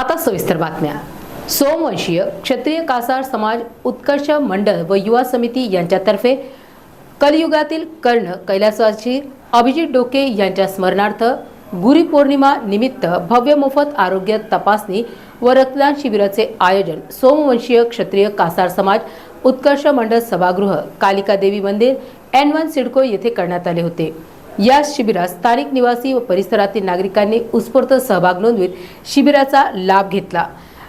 आता सविस्तर बातम्या. सोमवंशीय क्षत्रिय कासार समाज उत्कर्ष मंडळ व युवा समिती यांच्यातर्फे कलियुगातील कर्ण कैलासवासी अभिजित डोके यांच्या स्मरणार्थ गुरुपौर्णिमा निमित्त भव्य मोफत आरोग्य तपासणी व रक्तदान शिबिराचे आयोजन सोमवंशीय क्षत्रिय कासार समाज उत्कर्ष मंडळ सभागृह कालिका देवी मंदिर एन वन सिडको येथे करण्यात आले होते. या शिबिरात स्थानिक निवासी व परिसरातील नागरिकांनी उत्स्फूर्त सहभाग नोंदवीत शिबिराचा लाभ घेतला.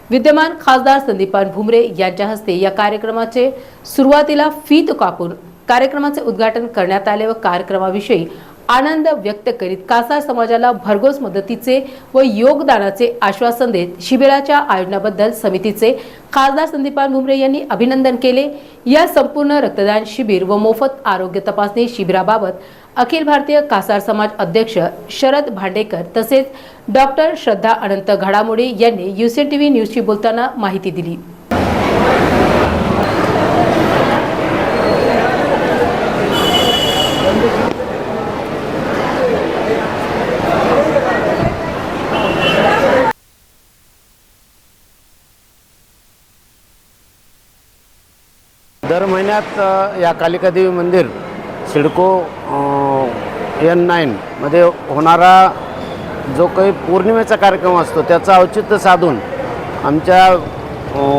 विद्यमान खासदार संदीपान भुमरे यांच्या हस्ते या कार्यक्रमाचे सुरुवातीला फीत कापून कार्यक्रमाचे उद्घाटन करण्यात आले व कार्यक्रमाविषयी आनंद व्यक्त करीत कासार समाजाला भरघोस मदतीचे व योगदानाचे आश्वासन देत शिबिराच्या आयोजनाबद्दल समितीचे खासदार संदीपान भुमरे यांनी अभिनंदन केले. या संपूर्ण रक्तदान शिबिर व मोफत आरोग्य तपासणी शिबिराबाबत अखिल भारतीय कासार समाज अध्यक्ष शरद भांडेकर तसेच डॉक्टर श्रद्धा अनंत घडामोडे यांनी युसी टीव्ही न्यूजशी बोलताना माहिती दिली. दर महिन्यात या कालिकादेवी मंदिर सिडको एन नाईनमध्ये होणारा जो काही पौर्णिमेचा कार्यक्रम असतो त्याचं औचित्य साधून आमच्या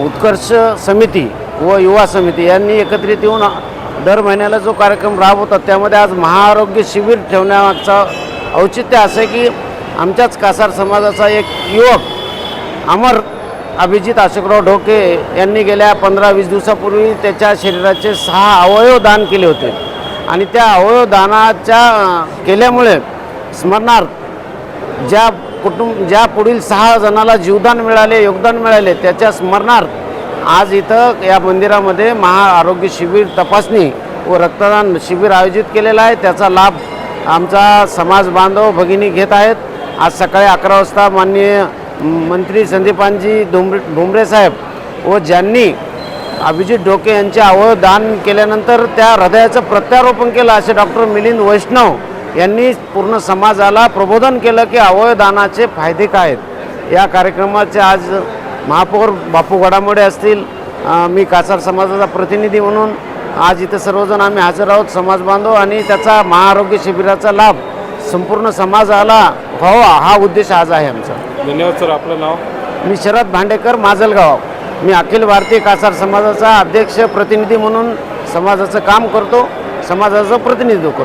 उत्कर्ष समिती व युवा समिती यांनी एकत्रित येऊन दर महिन्याला जो कार्यक्रम राबवतात त्यामध्ये आज महाआरोग्य शिबिर ठेवण्यामागचा औचित्य असं आहे की आमच्याच कासार समाजाचा एक युवक अमर अभिजित अशोकराव ढोके यांनी गेल्या पंधरा वीस दिवसापूर्वी त्याच्या शरीराचे सहा अवयव दान केले होते. आणि त्या अवयव दानाच्या केल्यामुळे स्मरणार्थ ज्या कुटुंब ज्या पुढील सहा जणाला जीवदान मिळाले योगदान मिळाले त्याच्या स्मरणार्थ आज इथं या मंदिरामध्ये महाआरोग्य शिबिर तपासणी व रक्तदान शिबिर आयोजित केलेलं आहे. त्याचा लाभ आमचा समाज बांधव भगिनी घेत आहेत. आज सकाळी अकरा वाजता माननीय मंत्री संदीपानजी धुमरे भुमरे साहेब व ज्यांनी अभिजित ढोके यांचे अवयव दान केल्यानंतर त्या हृदयाचं प्रत्यारोपण केलं असे डॉक्टर मिलिंद वैष्णव यांनी पूर्ण समाजाला प्रबोधन केलं की अवयवदानाचे फायदे काय आहेत? या कार्यक्रमाचे आज महापौर बापू गडामोडे असतील मी कासार समाजाचा प्रतिनिधी म्हणून आज इथं सर्वजण आम्ही हजर आहोत समाज बांधव आणि त्याचा महाआरोग्य शिबिराचा लाभ संपूर्ण समाजाला व्हावा हा उद्देश आज आहे आमचा. धन्यवाद सर आपलं नाव? मी शरद भांडेकर माजलगाव. मी अखिल भारतीय कासार समाजाचा अध्यक्ष प्रतिनिधी म्हणून समाजाचं काम करतो समाजाचं प्रतिनिधित्व करतो.